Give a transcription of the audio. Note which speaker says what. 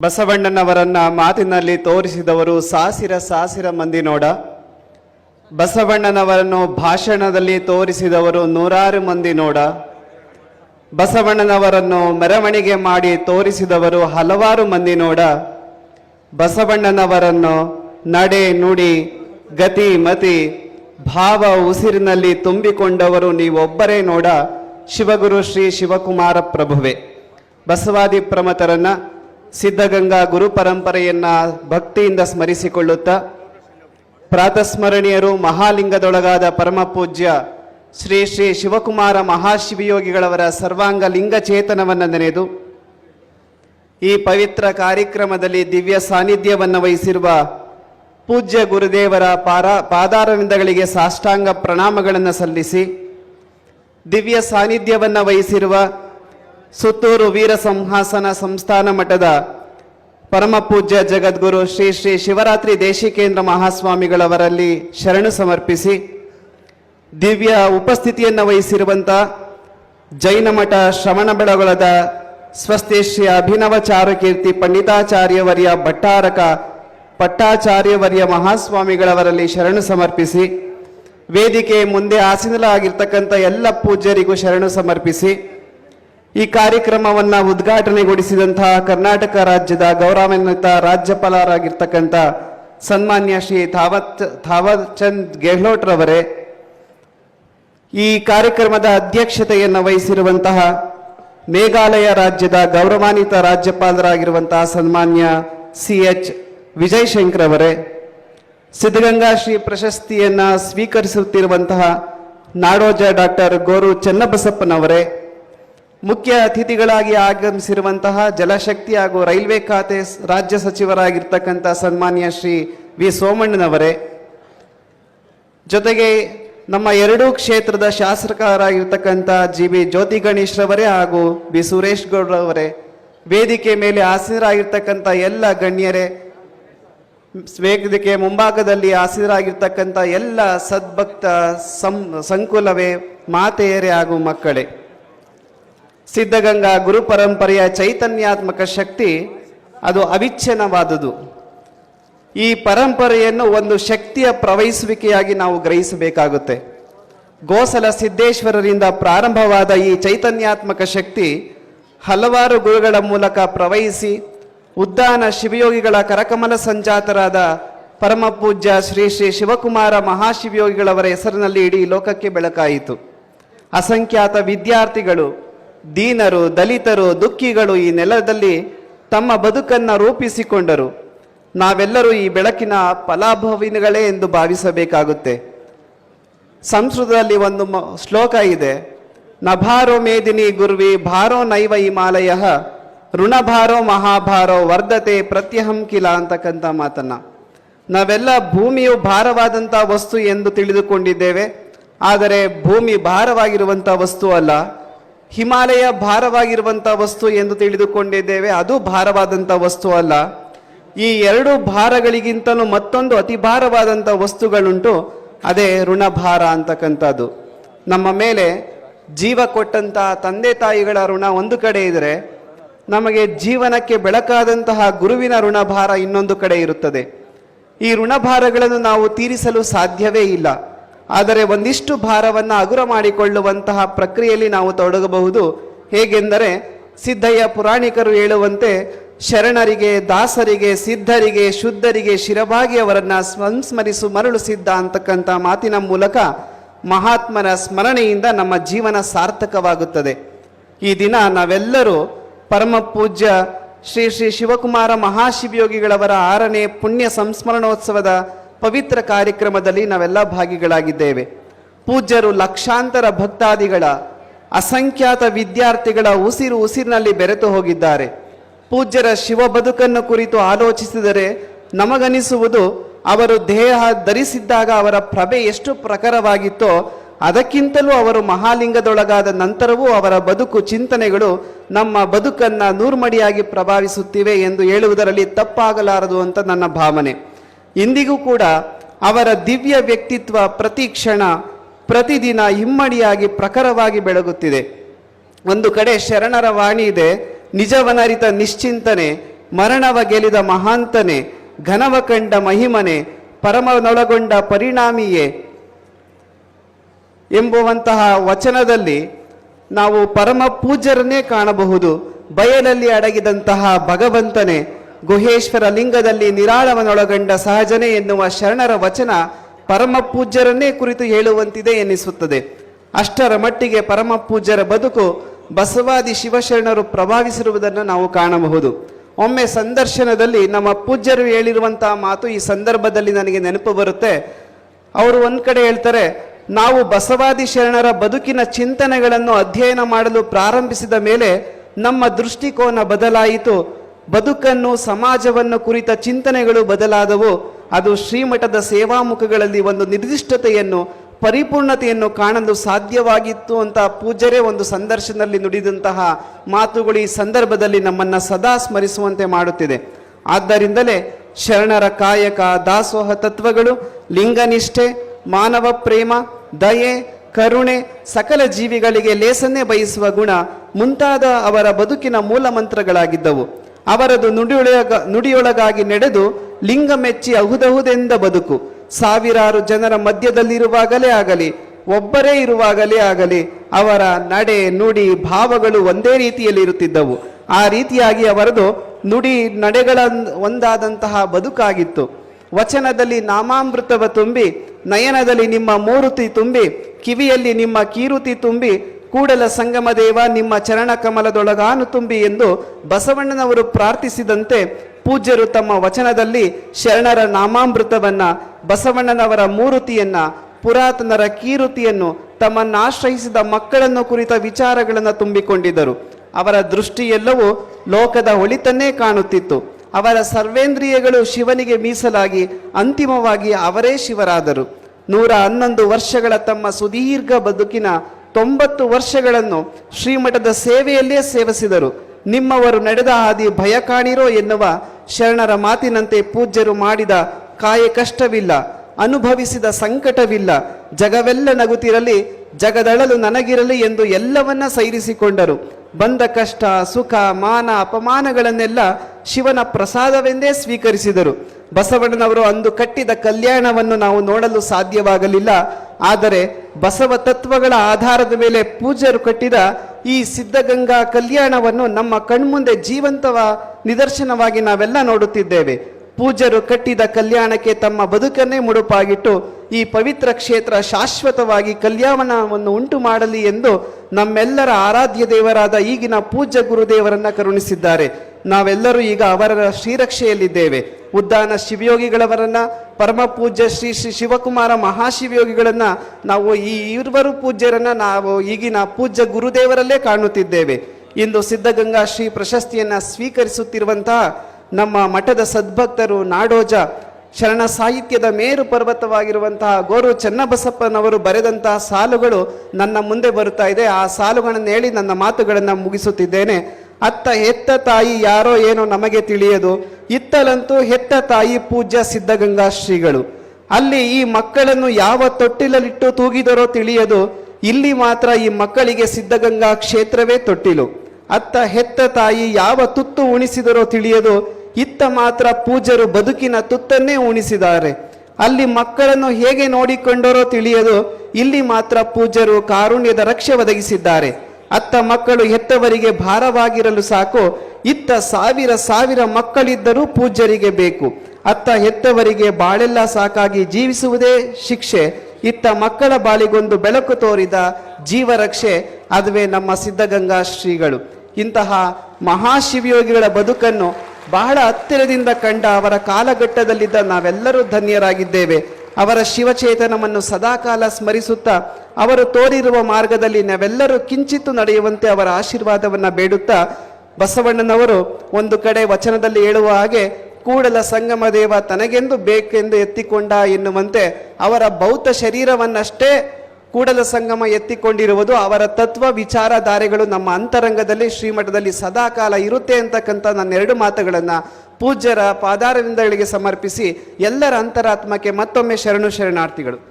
Speaker 1: ಬಸವಣ್ಣನವರನ್ನ ಮಾತಿನಲ್ಲಿ ತೋರಿಸಿದವರು ಸಾಸಿರ ಸಾಸಿರ ಮಂದಿ ನೋಡ ಬಸವಣ್ಣನವರನ್ನು ಭಾಷಣದಲ್ಲಿ ತೋರಿಸಿದವರು ನೂರಾರು ಮಂದಿ ನೋಡ ಬಸವಣ್ಣನವರನ್ನು ಮೆರವಣಿಗೆ ಮಾಡಿ ತೋರಿಸಿದವರು ಹಲವಾರು ಮಂದಿ ನೋಡ ಬಸವಣ್ಣನವರನ್ನು ನಡೆ ನುಡಿ ಗತಿ ಮತಿ ಭಾವ ಉಸಿರಿನಲ್ಲಿ ತುಂಬಿಕೊಂಡವರು ನೀವೊಬ್ಬರೇ ನೋಡ. ಶಿವಗುರು ಶ್ರೀ ಶಿವಕುಮಾರ ಪ್ರಭುವೆ. ಬಸವಾದಿ ಪ್ರಮತರನ್ನ ಸಿದ್ಧಗಂಗಾ ಗುರು ಪರಂಪರೆಯನ್ನ ಭಕ್ತಿಯಿಂದ ಸ್ಮರಿಸಿಕೊಳ್ಳುತ್ತಾ ಪ್ರಾತಸ್ಮರಣೀಯರು ಮಹಾಲಿಂಗದೊಳಗಾದ ಪರಮ ಪೂಜ್ಯ ಶ್ರೀ ಶ್ರೀ ಶಿವಕುಮಾರ ಮಹಾಶಿವಯೋಗಿಗಳವರ ಸರ್ವಾಂಗ ಲಿಂಗ ಚೇತನವನ್ನು ನೆನೆದು ಈ ಪವಿತ್ರ ಕಾರ್ಯಕ್ರಮದಲ್ಲಿ ದಿವ್ಯ ಸಾನ್ನಿಧ್ಯವನ್ನು ವಹಿಸಿರುವ ಪೂಜ್ಯ ಗುರುದೇವರ ಪಾರ ಪಾದಾರವಿಂದಗಳಿಗೆ ಸಾಷ್ಟಾಂಗ ಪ್ರಣಾಮಗಳನ್ನು ಸಲ್ಲಿಸಿ ದಿವ್ಯ ಸಾನ್ನಿಧ್ಯವನ್ನು ವಹಿಸಿರುವ ಸುತ್ತೂರು ವೀರ ಸಂಹಾಸನ ಸಂಸ್ಥಾನ ಮಠದ ಪರಮ ಪೂಜ್ಯ ಜಗದ್ಗುರು ಶ್ರೀ ಶ್ರೀ ಶಿವರಾತ್ರಿ ದೇಶಿಕೇಂದ್ರ ಮಹಾಸ್ವಾಮಿಗಳವರಲ್ಲಿ ಶರಣು ಸಮರ್ಪಿಸಿ ದಿವ್ಯ ಉಪಸ್ಥಿತಿಯನ್ನು ವಹಿಸಿರುವಂಥ ಜೈನ ಮಠ ಶ್ರವಣ ಬೆಳಗೊಳದ ಸ್ವಸ್ತಿ ಶ್ರೀ ಅಭಿನವ ಚಾರುಕೀರ್ತಿ ಪಂಡಿತಾಚಾರ್ಯವರ್ಯ ಭಟ್ಟಾರಕ ಪಟ್ಟಾಚಾರ್ಯವರ್ಯ ಮಹಾಸ್ವಾಮಿಗಳವರಲ್ಲಿ ಶರಣು ಸಮರ್ಪಿಸಿ ವೇದಿಕೆ ಮುಂದೆ ಆಸೀನಲಾಗಿರ್ತಕ್ಕಂಥ ಎಲ್ಲ ಪೂಜ್ಯರಿಗೂ ಶರಣು ಸಮರ್ಪಿಸಿ ಈ ಕಾರ್ಯಕ್ರಮವನ್ನು ಉದ್ಘಾಟನೆಗೊಳಿಸಿದಂತಹ ಕರ್ನಾಟಕ ರಾಜ್ಯದ ಗೌರವಾನ್ವಿತ ರಾಜ್ಯಪಾಲರಾಗಿರ್ತಕ್ಕಂಥ ಸನ್ಮಾನ್ಯ ಶ್ರೀ ಥಾವತ್ ಥಾವತ್ ಚಂದ್ ಗೆಹ್ಲೋಟ್ರವರೇ ಈ ಕಾರ್ಯಕ್ರಮದ ಅಧ್ಯಕ್ಷತೆಯನ್ನು ವಹಿಸಿರುವಂತಹ ಮೇಘಾಲಯ ರಾಜ್ಯದ ಗೌರವಾನ್ವಿತ ರಾಜ್ಯಪಾಲರಾಗಿರುವಂತಹ ಸನ್ಮಾನ್ಯ ಸಿ ಎಚ್ ವಿಜಯ್ ಶಂಕರ್ ಅವರೇ ಸಿದ್ಧಗಂಗಾ ಶ್ರೀ ಪ್ರಶಸ್ತಿಯನ್ನು ಸ್ವೀಕರಿಸುತ್ತಿರುವಂತಹ ನಾಡೋಜ ಡಾಕ್ಟರ್ ಗೋರು ಚನ್ನಬಸಪ್ಪನವರೇ ಮುಖ್ಯ ಅತಿಥಿಗಳಾಗಿ ಆಗಮಿಸಿರುವಂತಹ ಜಲಶಕ್ತಿ ಹಾಗೂ ರೈಲ್ವೆ ಖಾತೆ ರಾಜ್ಯ ಸಚಿವರಾಗಿರ್ತಕ್ಕಂಥ ಸನ್ಮಾನ್ಯ ಶ್ರೀ ವಿ ಸೋಮಣ್ಣನವರೇ. ಜೊತೆಗೆ ನಮ್ಮ ಎರಡೂ ಕ್ಷೇತ್ರದ ಶಾಸಕರಾಗಿರ್ತಕ್ಕಂಥ ಜಿ ಬಿ ಜ್ಯೋತಿ ಗಣೇಶ್ರವರೇ ಹಾಗೂ ಬಿ ಸುರೇಶ್ ಗೌಡ್ರವರೇ, ವೇದಿಕೆ ಮೇಲೆ ಆಸೀನರಾಗಿರ್ತಕ್ಕಂಥ ಎಲ್ಲ ಗಣ್ಯರೇ, ವೇದಿಕೆ ಮುಂಭಾಗದಲ್ಲಿ ಆಸೀನರಾಗಿರ್ತಕ್ಕಂಥ ಎಲ್ಲ ಸದ್ಭಕ್ತ ಸಂ ಸಂಕುಲವೇ, ಮಾತೆಯರೇ ಹಾಗೂ ಮಕ್ಕಳೇ. ಸಿದ್ಧಗಂಗಾ ಗುರು ಪರಂಪರೆಯ ಚೈತನ್ಯಾತ್ಮಕ ಶಕ್ತಿ, ಅದು ಅವಿಚ್ಛಿನ್ನವಾದುದು. ಈ ಪರಂಪರೆಯನ್ನು ಒಂದು ಶಕ್ತಿಯ ಪ್ರವಹಿಸುವಿಕೆಯಾಗಿ ನಾವು ಗ್ರಹಿಸಬೇಕಾಗುತ್ತೆ. ಗೋಸಲ ಸಿದ್ದೇಶ್ವರರಿಂದ ಪ್ರಾರಂಭವಾದ ಈ ಚೈತನ್ಯಾತ್ಮಕ ಶಕ್ತಿ ಹಲವಾರು ಗುರುಗಳ ಮೂಲಕ ಪ್ರವಹಿಸಿ, ಉದ್ದಾನ ಶಿವಯೋಗಿಗಳ ಕರಕಮಲ ಸಂಜಾತರಾದ ಪರಮ ಪೂಜ್ಯ ಶ್ರೀ ಶ್ರೀ ಶಿವಕುಮಾರ ಮಹಾಶಿವಯೋಗಿಗಳವರ ಹೆಸರಿನಲ್ಲಿ ಇಡೀ ಲೋಕಕ್ಕೆ ಬೆಳಕಾಯಿತು. ಅಸಂಖ್ಯಾತ ವಿದ್ಯಾರ್ಥಿಗಳು ದೀನರು, ದಲಿತರು, ದುಃಖಿಗಳು ಈ ನೆಲದಲ್ಲಿ ತಮ್ಮ ಬದುಕನ್ನು ರೂಪಿಸಿಕೊಂಡರು. ನಾವೆಲ್ಲರೂ ಈ ಬೆಳಕಿನ ಫಲಾಭವಿನಗಳೇ ಎಂದು ಭಾವಿಸಬೇಕಾಗುತ್ತೆ. ಸಂಸ್ಕೃತದಲ್ಲಿ ಒಂದು ಶ್ಲೋಕ ಇದೆ. ನಭಾರೋ ಮೇದಿನಿ ಗುರ್ವಿ, ಭಾರೋ ನೈವ ಹಿಮಾಲಯ. ಋಣಭಾರೋ ಮಹಾಭಾರೋ, ವರ್ಧತೆ ಪ್ರತ್ಯಹಂ ಕಿಲ ಅಂತಕ್ಕಂಥ ಮಾತನ್ನ. ನಾವೆಲ್ಲ ಭೂಮಿಯು ಭಾರವಾದಂಥ ವಸ್ತು ಎಂದು ತಿಳಿದುಕೊಂಡಿದ್ದೇವೆ. ಆದರೆ ಭೂಮಿ ಭಾರವಾಗಿರುವಂಥ ವಸ್ತು ಅಲ್ಲ. ಹಿಮಾಲಯ ಭಾರವಾಗಿರುವಂಥ ವಸ್ತು ಎಂದು ತಿಳಿದುಕೊಂಡಿದ್ದೇವೆ. ಅದು ಭಾರವಾದಂಥ ವಸ್ತು ಅಲ್ಲ. ಈ ಎರಡು ಭಾರಗಳಿಗಿಂತಲೂ ಮತ್ತೊಂದು ಅತಿ ಭಾರವಾದಂಥ ವಸ್ತುಗಳುಂಟು. ಅದೇ ಋಣಭಾರ ಅಂತಕ್ಕಂಥದ್ದು. ನಮ್ಮ ಮೇಲೆ ಜೀವ ಕೊಟ್ಟಂತಹ ತಂದೆ ತಾಯಿಗಳ ಋಣ ಒಂದು ಕಡೆ ಇದ್ರೆ, ನಮಗೆ ಜೀವನಕ್ಕೆ ಬೆಳಕಾದಂತಹ ಗುರುವಿನ ಋಣಭಾರ ಇನ್ನೊಂದು ಕಡೆ ಇರುತ್ತದೆ. ಈ ಋಣಭಾರಗಳನ್ನು ನಾವು ತೀರಿಸಲು ಸಾಧ್ಯವೇ ಇಲ್ಲ. ಆದರೆ ಒಂದಿಷ್ಟು ಭಾರವನ್ನು ಹಗುರ ಮಾಡಿಕೊಳ್ಳುವಂತಹ ಪ್ರಕ್ರಿಯೆಯಲ್ಲಿ ನಾವು ತೊಡಗಬಹುದು. ಹೇಗೆಂದರೆ ಸಿದ್ಧಯ್ಯ ಪುರಾಣಿಕರು ಹೇಳುವಂತೆ ಶರಣರಿಗೆ, ದಾಸರಿಗೆ, ಸಿದ್ಧರಿಗೆ, ಶುದ್ಧರಿಗೆ ಶಿರಭಾಗಿ ಅವರನ್ನು ಸಂಸ್ಮರಿಸು ಮರಳು ಸಿದ್ಧ ಅಂತಕ್ಕಂಥ ಮಾತಿನ ಮೂಲಕ ಮಹಾತ್ಮನ ಸ್ಮರಣೆಯಿಂದ ನಮ್ಮ ಜೀವನ ಸಾರ್ಥಕವಾಗುತ್ತದೆ. ಈ ದಿನ ನಾವೆಲ್ಲರೂ ಪರಮ ಪೂಜ್ಯ ಶ್ರೀ ಶ್ರೀ ಶಿವಕುಮಾರ ಮಹಾಶಿವಯೋಗಿಗಳವರ ಆರನೇ ಪುಣ್ಯ ಸಂಸ್ಮರಣೋತ್ಸವದ ಪವಿತ್ರ ಕಾರ್ಯಕ್ರಮದಲ್ಲಿ ನಾವೆಲ್ಲ ಭಾಗಿಗಳಾಗಿದ್ದೇವೆ. ಪೂಜ್ಯರು ಲಕ್ಷಾಂತರ ಭಕ್ತಾದಿಗಳ, ಅಸಂಖ್ಯಾತ ವಿದ್ಯಾರ್ಥಿಗಳ ಉಸಿರು ಉಸಿರಿನಲ್ಲಿ ಬೆರೆತು ಹೋಗಿದ್ದಾರೆ. ಪೂಜ್ಯರ ಶಿವ ಬದುಕನ್ನು ಕುರಿತು ಆಲೋಚಿಸಿದರೆ ನಮಗನಿಸುವುದು ಅವರು ದೇಹ ಧರಿಸಿದ್ದಾಗ ಅವರ ಪ್ರಭೆ ಎಷ್ಟು ಪ್ರಖರವಾಗಿತ್ತೋ, ಅದಕ್ಕಿಂತಲೂ ಅವರು ಮಹಾಲಿಂಗದೊಳಗಾದ ನಂತರವೂ ಅವರ ಬದುಕು ಚಿಂತನೆಗಳು ನಮ್ಮ ಬದುಕನ್ನ ನೂರ್ಮಡಿಯಾಗಿ ಪ್ರಭಾವಿಸುತ್ತಿವೆ ಎಂದು ಹೇಳುವುದರಲ್ಲಿ ತಪ್ಪಾಗಲಾರದು ಅಂತ ನನ್ನ ಭಾವನೆ. ಇಂದಿಗೂ ಕೂಡ ಅವರ ದಿವ್ಯ ವ್ಯಕ್ತಿತ್ವ ಪ್ರತಿ ಕ್ಷಣ, ಪ್ರತಿದಿನ ಇಮ್ಮಡಿಯಾಗಿ ಪ್ರಖರವಾಗಿ ಬೆಳಗುತ್ತಿದೆ. ಒಂದು ಕಡೆ ಶರಣರ ವಾಣಿ ಇದೆ, ನಿಜವನರಿತ ನಿಶ್ಚಿಂತನೆ ಮರಣವ ಗೆಲಿದ ಮಹಾಂತನೆ, ಘನವ ಕಂಡ ಮಹಿಮನೆ, ಪರಮನೊಳಗೊಂಡ ಪರಿಣಾಮಿಯೇ ಎಂಬುವಂತಹ ವಚನದಲ್ಲಿ ನಾವು ಪರಮ ಪೂಜ್ಯರನ್ನೇ ಕಾಣಬಹುದು, ಬಯಲಲ್ಲಿ ಅಡಗಿದಂತಹ ಭಗವಂತನೇ ಗುಹೇಶ್ವರ ಲಿಂಗದಲ್ಲಿ ನಿರಾಳವನೊಳಗಂಡ ಸಹಜನೆ ಎನ್ನುವ ಶರಣರ ವಚನ ಪರಮ ಪೂಜ್ಯರನ್ನೇ ಕುರಿತು ಹೇಳುವಂತಿದೆ ಎನ್ನಿಸುತ್ತದೆ. ಅಷ್ಟರ ಮಟ್ಟಿಗೆ ಪರಮ ಪೂಜ್ಯರ ಬದುಕು ಬಸವಾದಿ ಶಿವಶರಣರು ಪ್ರಭಾವಿಸಿರುವುದನ್ನು ನಾವು ಕಾಣಬಹುದು. ಒಮ್ಮೆ ಸಂದರ್ಶನದಲ್ಲಿ ನಮ್ಮ ಪೂಜ್ಯರು ಹೇಳಿರುವಂತಹ ಮಾತು ಈ ಸಂದರ್ಭದಲ್ಲಿ ನನಗೆ ನೆನಪು ಬರುತ್ತೆ. ಅವರು ಒಂದು ಕಡೆ ಹೇಳ್ತಾರೆ, ನಾವು ಬಸವಾದಿ ಶರಣರ ಬದುಕಿನ ಚಿಂತನೆಗಳನ್ನು ಅಧ್ಯಯನ ಮಾಡಲು ಪ್ರಾರಂಭಿಸಿದ ಮೇಲೆ ನಮ್ಮ ದೃಷ್ಟಿಕೋನ ಬದಲಾಯಿತು. ಬದುಕನ್ನು, ಸಮಾಜವನ್ನು ಕುರಿತ ಚಿಂತನೆಗಳು ಬದಲಾದವು. ಅದು ಶ್ರೀಮಠದ ಸೇವಾಮುಖಗಳಲ್ಲಿ ಒಂದು ನಿರ್ದಿಷ್ಟತೆಯನ್ನು, ಪರಿಪೂರ್ಣತೆಯನ್ನು ಕಾಣಲು ಸಾಧ್ಯವಾಗಿತ್ತು ಅಂತ ಪೂಜ್ಯರೇ ಒಂದು ಸಂದರ್ಶನದಲ್ಲಿ ನುಡಿದಂತಹ ಮಾತುಗಳು ಈ ಸಂದರ್ಭದಲ್ಲಿ ನಮ್ಮನ್ನು ಸದಾ ಸ್ಮರಿಸುವಂತೆ ಮಾಡುತ್ತಿದೆ. ಆದ್ದರಿಂದಲೇ ಶರಣರ ಕಾಯಕ, ದಾಸೋಹ ತತ್ವಗಳು, ಲಿಂಗನಿಷ್ಠೆ, ಮಾನವ ಪ್ರೇಮ, ದಯೆ, ಕರುಣೆ, ಸಕಲ ಜೀವಿಗಳಿಗೆ ಲೇಸನ್ನೇ ಬಯಸುವ ಗುಣ ಮುಂತಾದ ಅವರ ಬದುಕಿನ ಮೂಲ ಮಂತ್ರಗಳಾಗಿದ್ದವು. ಅವರದು ನುಡಿಯೊಳಗ ನುಡಿಯೊಳಗಾಗಿ ನಡೆದು ಲಿಂಗ ಮೆಚ್ಚಿ ಅಹುದಹುದೆಂದ ಬದುಕು. ಸಾವಿರಾರು ಜನರ ಮಧ್ಯದಲ್ಲಿರುವಾಗಲೇ ಆಗಲಿ, ಒಬ್ಬರೇ ಇರುವಾಗಲೇ ಆಗಲಿ, ಅವರ ನಡೆ, ನುಡಿ, ಭಾವಗಳು ಒಂದೇ ರೀತಿಯಲ್ಲಿ ಇರುತ್ತಿದ್ದವು. ಆ ರೀತಿಯಾಗಿ ಅವರದು ನುಡಿ ನಡೆಗಳ ಒಂದಾದಂತಹ ಬದುಕಾಗಿತ್ತು. ವಚನದಲ್ಲಿ ನಾಮಾಮೃತವ ತುಂಬಿ, ನಯನದಲ್ಲಿ ನಿಮ್ಮ ಮೂರುತಿ ತುಂಬಿ, ಕಿವಿಯಲ್ಲಿ ನಿಮ್ಮ ಕೀರುತಿ ತುಂಬಿ ಕೂಡಲ ಸಂಗಮ ದೇವ, ನಿಮ್ಮ ಚರಣ ಕಮಲದೊಳಗಾನು ತುಂಬಿ ಎಂದು ಬಸವಣ್ಣನವರು ಪ್ರಾರ್ಥಿಸಿದಂತೆ ಪೂಜ್ಯರು ತಮ್ಮ ವಚನದಲ್ಲಿ ಶರಣರ ನಾಮಾಮೃತವನ್ನ, ಬಸವಣ್ಣನವರ ಮೂರುತಿಯನ್ನ, ಪುರಾತನರ ಕೀರುತಿಯನ್ನು, ತಮ್ಮನ್ನಾಶ್ರಯಿಸಿದ ಮಕ್ಕಳನ್ನು ಕುರಿತ ವಿಚಾರಗಳನ್ನು ತುಂಬಿಕೊಂಡಿದ್ದರು. ಅವರ ದೃಷ್ಟಿಯೆಲ್ಲವೂ ಲೋಕದ ಒಳಿತನ್ನೇ ಕಾಣುತ್ತಿತ್ತು. ಅವರ ಸರ್ವೇಂದ್ರಿಯಗಳು ಶಿವನಿಗೆ ಮೀಸಲಾಗಿ ಅಂತಿಮವಾಗಿ ಅವರೇ ಶಿವರಾದರು. ನೂರ ಹನ್ನೊಂದು ವರ್ಷಗಳ ತಮ್ಮ ಸುದೀರ್ಘ ಬದುಕಿನ ತೊಂಬತ್ತು ವರ್ಷಗಳನ್ನು ಶ್ರೀಮಠದ ಸೇವೆಯಲ್ಲೇ ಸೇವಿಸಿದರು. ನಿಮ್ಮವರು ನಡೆದ ಹಾದಿ ಭಯ ಕಾಣಿರೋ ಎನ್ನುವ ಶರಣರ ಮಾತಿನಂತೆ ಪೂಜ್ಯರು ಮಾಡಿದ ಕಾಯ ಕಷ್ಟವಿಲ್ಲ, ಅನುಭವಿಸಿದ ಸಂಕಟವಿಲ್ಲ. ಜಗವೆಲ್ಲ ನಗುತ್ತಿರಲಿ, ಜಗದಳಲು ನನಗಿರಲಿ ಎಂದು ಎಲ್ಲವನ್ನ ಸೈರಿಸಿಕೊಂಡರು. ಬಂದ ಕಷ್ಟ, ಸುಖ, ಮಾನ, ಅಪಮಾನಗಳನ್ನೆಲ್ಲ ಶಿವನ ಪ್ರಸಾದವೆಂದೇ ಸ್ವೀಕರಿಸಿದರು. ಬಸವಣ್ಣನವರು ಅಂದು ಕಟ್ಟಿದ ಕಲ್ಯಾಣವನ್ನು ನಾವು ನೋಡಲು ಸಾಧ್ಯವಾಗಲಿಲ್ಲ. ಆದರೆ ಬಸವ ತತ್ವಗಳ ಆಧಾರದ ಮೇಲೆ ಪೂಜ್ಯರು ಕಟ್ಟಿದ ಈ ಸಿದ್ಧಗಂಗಾ ಕಲ್ಯಾಣವನ್ನು ನಮ್ಮ ಕಣ್ಮುಂದೆ ಜೀವಂತವ ನಿದರ್ಶನವಾಗಿ ನಾವೆಲ್ಲ ನೋಡುತ್ತಿದ್ದೇವೆ. ಪೂಜ್ಯರು ಕಟ್ಟಿದ ಕಲ್ಯಾಣಕ್ಕೆ ತಮ್ಮ ಬದುಕನ್ನೇ ಮುಡುಪಾಗಿಟ್ಟು ಈ ಪವಿತ್ರ ಕ್ಷೇತ್ರ ಶಾಶ್ವತವಾಗಿ ಕಲ್ಯಾಣವನ್ನು ಉಂಟು ಮಾಡಲಿ ಎಂದು ನಮ್ಮೆಲ್ಲರ ಆರಾಧ್ಯ ದೇವರಾದ ಈಗಿನ ಪೂಜ್ಯ ಗುರುದೇವರನ್ನ ಕರುಣಿಸಿದ್ದಾರೆ. ನಾವೆಲ್ಲರೂ ಈಗ ಅವರ ಶ್ರೀರಕ್ಷೆಯಲ್ಲಿದ್ದೇವೆ. ಉದ್ದಾನ ಶಿವಯೋಗಿಗಳವರನ್ನ, ಪರಮ ಪೂಜ್ಯ ಶ್ರೀ ಶ್ರೀ ಶಿವಕುಮಾರ ಮಹಾಶಿವಯೋಗಿಗಳನ್ನ ನಾವು ಈ ಇರುವರು ಪೂಜ್ಯರನ್ನ ನಾವು ಈಗಿನ ಪೂಜ್ಯ ಗುರುದೇವರಲ್ಲೇ ಕಾಣುತ್ತಿದ್ದೇವೆ. ಇಂದು ಸಿದ್ಧಗಂಗಾ ಶ್ರೀ ಪ್ರಶಸ್ತಿಯನ್ನ ಸ್ವೀಕರಿಸುತ್ತಿರುವಂತಹ ನಮ್ಮ ಮಠದ ಸದ್ಭಕ್ತರು ನಾಡೋಜ, ಶರಣ ಸಾಹಿತ್ಯದ ಮೇರು ಪರ್ವತವಾಗಿರುವಂತಹ ಗೋರು ಚನ್ನಬಸಪ್ಪನವರು ಬರೆದಂತಹ ಸಾಲುಗಳು ನನ್ನ ಮುಂದೆ ಬರುತ್ತಾ ಇದೆ. ಆ ಸಾಲುಗಳನ್ನು ಹೇಳಿ ನನ್ನ ಮಾತುಗಳನ್ನು ಮುಗಿಸುತ್ತಿದ್ದೇನೆ. ಅತ್ತ ಹೆತ್ತ ತಾಯಿ ಯಾರೋ ಏನೋ ನಮಗೆ ತಿಳಿಯದು, ಇತ್ತಲಂತೂ ಹೆತ್ತ ತಾಯಿ ಪೂಜ್ಯ ಸಿದ್ಧಗಂಗಾ ಶ್ರೀಗಳು. ಅಲ್ಲಿ ಈ ಮಕ್ಕಳನ್ನು ಯಾವ ತೊಟ್ಟಿಲಲ್ಲಿಟ್ಟು ತೂಗಿದರೋ ತಿಳಿಯದು, ಇಲ್ಲಿ ಮಾತ್ರ ಈ ಮಕ್ಕಳಿಗೆ ಸಿದ್ಧಗಂಗಾ ಕ್ಷೇತ್ರವೇ ತೊಟ್ಟಿಲು. ಅತ್ತ ಹೆತ್ತ ತಾಯಿ ಯಾವ ತುತ್ತು ಉಣಿಸಿದರೋ ತಿಳಿಯದು, ಇತ್ತ ಮಾತ್ರ ಪೂಜ್ಯರು ಬದುಕಿನ ತುತ್ತನ್ನೇ ಉಣಿಸಿದ್ದಾರೆ. ಅಲ್ಲಿ ಮಕ್ಕಳನ್ನು ಹೇಗೆ ನೋಡಿಕೊಂಡರೋ ತಿಳಿಯದು, ಇಲ್ಲಿ ಮಾತ್ರ ಪೂಜ್ಯರು ಕಾರುಣ್ಯದ ರಕ್ಷೆ ಒದಗಿಸಿದ್ದಾರೆ. ಅತ್ತ ಮಕ್ಕಳು ಹೆತ್ತವರಿಗೆ ಭಾರವಾಗಿರಲು ಸಾಕು. ಇತ್ತ ಸಾವಿರ ಸಾವಿರ ಮಕ್ಕಳಿದ್ದರೂ ಪೂಜ್ಯರಿಗೆ ಬೇಕು. ಅತ್ತ ಹೆತ್ತವರಿಗೆ ಬಾಳೆಲ್ಲ ಸಾಕಾಗಿ ಜೀವಿಸುವುದೇ ಶಿಕ್ಷೆ. ಇತ್ತ ಮಕ್ಕಳ ಬಾಳಿಗೊಂದು ಬೆಳಕು ತೋರಿದ ಜೀವರಕ್ಷೆ. ಅದುವೇ ನಮ್ಮ ಸಿದ್ಧಗಂಗಾ ಶ್ರೀಗಳು. ಇಂತಹ ಮಹಾಶಿವಯೋಗಿಗಳ ಬದುಕನ್ನು ಬಹಳ ಹತ್ತಿರದಿಂದ ಕಂಡ ಅವರ ಕಾಲಘಟ್ಟದಲ್ಲಿದ್ದ ನಾವೆಲ್ಲರೂ ಧನ್ಯರಾಗಿದ್ದೇವೆ. ಅವರ ಶಿವಚೇತನವನ್ನು ಸದಾಕಾಲ ಸ್ಮರಿಸುತ್ತಾ ಅವರು ತೋರಿರುವ ಮಾರ್ಗದಲ್ಲಿ ನಾವೆಲ್ಲರೂ ಕಿಂಚಿತ್ತು ನಡೆಯುವಂತೆ ಅವರ ಆಶೀರ್ವಾದವನ್ನ ಬೇಡುತ್ತಾ ಬಸವಣ್ಣನವರು ಒಂದು ಕಡೆ ವಚನದಲ್ಲಿ ಹೇಳುವ ಹಾಗೆ, ಕೂಡಲ ಸಂಗಮ ದೇವ ತನಗೆಂದು ಬೇಕೆಂದು ಎತ್ತಿಕೊಂಡ ಎನ್ನುವಂತೆ ಅವರ ಭೌತ ಶರೀರವನ್ನಷ್ಟೇ ಕೂಡಲ ಸಂಗಮ ಎತ್ತಿಕೊಂಡಿರುವುದು, ಅವರ ತತ್ವ ವಿಚಾರಧಾರೆಗಳು ನಮ್ಮ ಅಂತರಂಗದಲ್ಲಿ ಶ್ರೀಮಠದಲ್ಲಿ ಸದಾಕಾಲ ಇರುತ್ತೆ ಅಂತಕ್ಕಂಥ ನನ್ನ ಎರಡು ಮಾತುಗಳನ್ನು ಪೂಜ್ಯರ ಪಾದಾರವಿಂದಗಳಿಗೆ ಸಮರ್ಪಿಸಿ ಎಲ್ಲರ ಅಂತರಾತ್ಮಕ್ಕೆ ಮತ್ತೊಮ್ಮೆ ಶರಣು ಶರಣಾರ್ಥಿಗಳು.